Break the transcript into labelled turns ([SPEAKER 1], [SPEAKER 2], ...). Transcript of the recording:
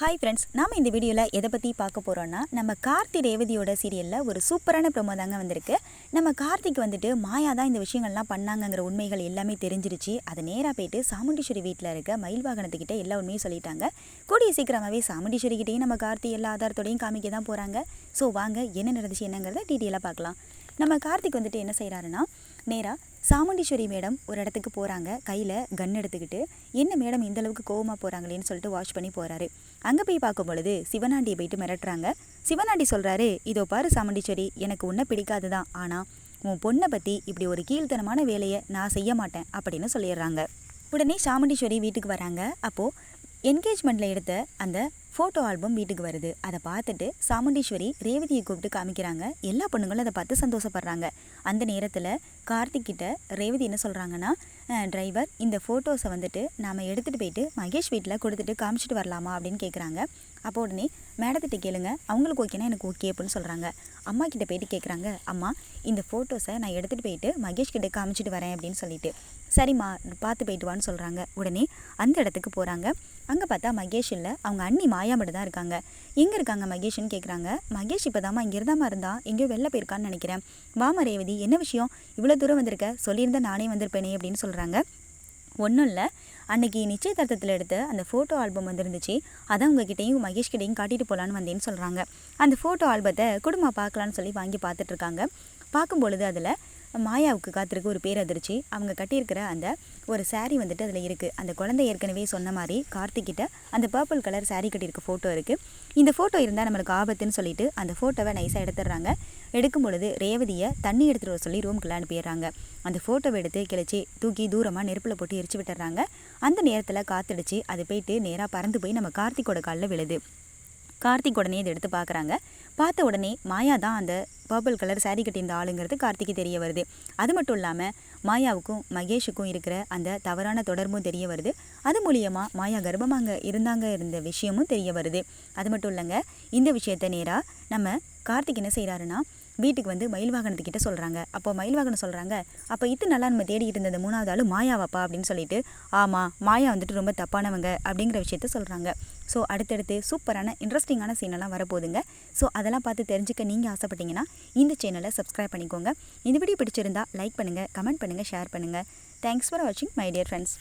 [SPEAKER 1] Hi friends நாம் இந்த வீடியோவில் எதை பற்றி பார்க்க போகிறோன்னா நம்ம கார்த்தி ரேவதியோட சீரியலில் ஒரு சூப்பரான ப்ரொமோ தாங்க வந்திருக்கு. நம்ம கார்த்திக் வந்துட்டு மாயா தான் இந்த விஷயங்கள்லாம் பண்ணாங்கங்கிற உண்மைகள் எல்லாமே தெரிஞ்சிருச்சு. அதை நேராக போயிட்டு சாமுண்டீஸ்வரி வீட்டில் இருக்க மயில் வாகனத்துக்கிட்ட எல்லா உண்மையும் சொல்லிட்டாங்க. கூடிய சீக்கிரமாகவே சாமுண்டீஸ்வரிக்கிட்டையும் நம்ம கார்த்தி எல்லா ஆதாரத்தோடையும் காமிக்க தான் போகிறாங்க ஸோ வாங்க என்ன நடந்துச்சு என்னங்கிறத டீட்டெயிலாக பார்க்கலாம். நம்ம கார்த்திக் வந்துட்டு என்ன செய்கிறாருன்னா நேராக சாமுண்டீஸ்வரி மேடம் ஒரு இடத்துக்கு போகிறாங்க கையில் கன் எடுத்துக்கிட்டு என்ன மேடம் இந்த அளவுக்கு கோவமாக போகிறாங்களேன்னு சொல்லிட்டு வாஷ் பண்ணி போகிறாரு அங்கே போய் பார்க்கும் பொழுது சிவனாண்டியை போயிட்டு மிரட்டுறாங்க. சிவனாண்டி சொல்கிறாரு இதோ பாரு சாமுண்டீஸ்வரி எனக்கு ஒன்றை பிடிக்காது தான் ஆனால் உன் பொண்ணை பற்றி இப்படி ஒரு கீழ்த்தனமான வேலையை நான் செய்ய மாட்டேன். அப்படின்னு சொல்லிடுறாங்க. உடனே சாமுண்டீஸ்வரி வீட்டுக்கு வராங்க. அப்போது என்கேஜ்மெண்ட்டில் எடுத்த அந்த ஃபோட்டோ ஆல்பம் வீட்டுக்கு வருது. அதை பார்த்துட்டு சாமுண்டீஸ்வரி ரேவதியை கூப்பிட்டு காமிக்கிறாங்க. எல்லா பொண்ணுங்களும் அதை பார்த்து சந்தோஷப்படுறாங்க. அந்த நேரத்தில் கார்த்திக் கிட்ட ரேவதி என்ன சொல்கிறாங்கன்னா டிரைவர் இந்த ஃபோட்டோஸை வந்துட்டு நாம் எடுத்துகிட்டு போயிட்டு மகேஷ் வீட்டில் கொடுத்துட்டு காமிச்சிட்டு வரலாமா? அப்படின்னு கேட்குறாங்க அப்போ உடனே மேடத்திட்ட கேளுங்க. அவங்களுக்கு ஓகேனா எனக்கு ஓகே அப்படின்னு சொல்கிறாங்க அம்மா கிட்ட போயிட்டு கேட்குறாங்க அம்மா இந்த ஃபோட்டோஸை நான் எடுத்துகிட்டு போயிட்டு மகேஷ் கிட்ட காமிச்சிட்டு வரேன் அப்படின்னு சொல்லிட்டு. சரிம்மா பார்த்து போயிட்டு வான்னு சொல்கிறாங்க உடனே அந்த இடத்துக்கு போகிறாங்க அங்கே பார்த்தா மகேஷ் இல்லை அவங்க அண்ணி மாயா மட்டும் தான் இருக்காங்க. எங்கே இருக்காங்க மகேஷ்னு கேட்குறாங்க மகேஷ் இப்போ தாம்மா இங்கே இருந்தாமா இருந்தா எங்கேயோ வெளில போயிருக்கான்னு நினைக்கிறேன். வாமா ரேவதி என்ன விஷயம்? இவ்வளோ தூரம் வந்திருக்க? சொல்லியிருந்தா நானே வந்திருப்பேனே அப்படின்னு சொல்கிறாங்க ஒன்றும் இல்லை. அன்றைக்கி நிச்சயதார்த்தத்தில் எடுத்த அந்த ஃபோட்டோ ஆல்பம் வந்துருந்துச்சு. அதை உங்ககிட்டையும் மகேஷ் கிட்டையும் காட்டிட்டு போகலான்னு வந்தேன்னு சொல்கிறாங்க அந்த ஃபோட்டோ ஆல்பத்தை குடும்பம் பார்க்கலான்னு சொல்லி வாங்கி பார்த்துட்ருக்காங்க பார்க்கும் பொழுது அதில் மாயாவுக்கு காத்திருக்க ஒரு பேரதிர்ச்சி. அவங்க கட்டியிருக்கிற அந்த ஒரு saree வந்துட்டு அதில் இருக்குது அந்த குழந்தை ஏற்கனவே சொன்ன மாதிரி கார்த்திக்கிட்ட அந்த பர்பிள் கலர் saree கட்டியிருக்க ஃபோட்டோ இருக்குது இந்த ஃபோட்டோ இருந்தால் நம்மளுக்கு ஆபத்துன்னு சொல்லிட்டு அந்த ஃபோட்டோவை நைஸாக எடுத்துடுறாங்க. எடுக்கும் பொழுது ரேவதியை தண்ணி எடுத்துகிட்டு வர சொல்லி ரூம்குள்ளே அனுப்பிடுறாங்க. அந்த ஃபோட்டோவை எடுத்து கிழிச்சி தூக்கி தூரமாக நெருப்பில் போட்டு எரிச்சு விட்டுறாங்க அந்த நேரத்தில் காத்தடிச்சு அது போயிட்டு நேராக பறந்து போய் நம்ம கார்த்திக்கோட காலில் விழுது. கார்த்திக் உடனே இதை எடுத்து பார்க்குறாங்க. பார்த்த உடனே மாயா தான் அந்த பர்பிள் கலர் saree கட்டியிருந்த ஆளுங்கிறது கார்த்திக்கு தெரிய வருது. அது மட்டும் இல்லாமல் மாயாவுக்கும் மகேஷுக்கும் இருக்கிற அந்த தவறான தொடர்பும் தெரிய வருது. அது மூலியமாக மாயா கர்ப்பமாக இருந்தாங்க இருந்த விஷயமும் தெரிய வருது. அது மட்டும் இல்லைங்க இந்த விஷயத்த நேராக நம்ம கார்த்திக் என்ன செய்கிறாருன்னா வீட்டுக்கு வந்து மயில் வாகனத்துக்கிட்ட சொல்கிறாங்க அப்போ மயில் வாகனம் சொல்கிறாங்க அப்போ இத்தனை நல்லா நம்ம தேடிக்கிட்டு இருந்த மூணாவது ஆள் மாயாவாப்பா? அப்படின்னு சொல்லிட்டு ஆமாம் மாயா வந்துட்டு ரொம்ப தப்பானவங்க அப்படிங்கிற விஷயத்த சொல்கிறாங்க ஸோ அடுத்தடுத்து சூப்பரான இன்ட்ரெஸ்டிங்கான சீனெல்லாம் வரப்போகுதுங்க. ஸோ அதெல்லாம் பார்த்து தெரிஞ்சுக்க நீங்கள் ஆசைப்பட்டீங்கன்னா இந்த சேனலை சப்ஸ்கிரைப் பண்ணிக்கோங்க. இந்த வீடியோ பிடிச்சிருந்தா லைக் பண்ணுங்கள் கமெண்ட் பண்ணுங்கள் ஷேர் பண்ணுங்கள் தேங்க்ஸ் ஃபார் வாட்சிங் மை டியர் ஃப்ரெண்ட்ஸ்